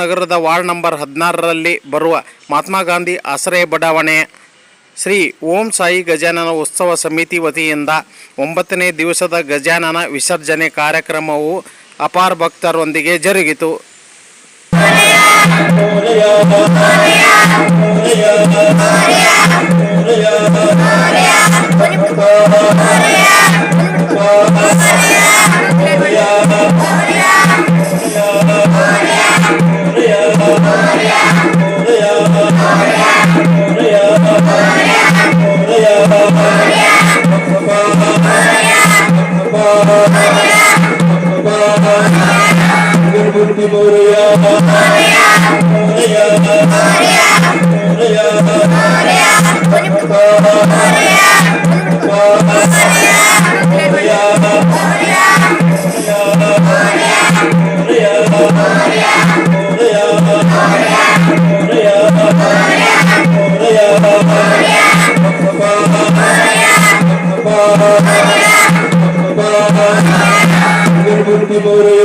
ನಗರದ ward number ಹದಿನಾರರಲ್ಲಿ ಬರುವ ಮಹಾತ್ಮ ಗಾಂಧಿ ಆಶ್ರಯ ಬಡಾವಣೆ ಶ್ರೀ ಓಂ ಸಾಯಿ ಗಜಾನನ ಉತ್ಸವ ಸಮಿತಿ ವತಿಯಿಂದ ಒಂಬತ್ತನೇ ದಿವಸದ ಗಜಾನನ ವಿಸರ್ಜನೆ ಕಾರ್ಯಕ್ರಮವು ಅಪಾರ ಭಕ್ತರೊಂದಿಗೆ ಜರುಗಿತು. Gloria. Moria,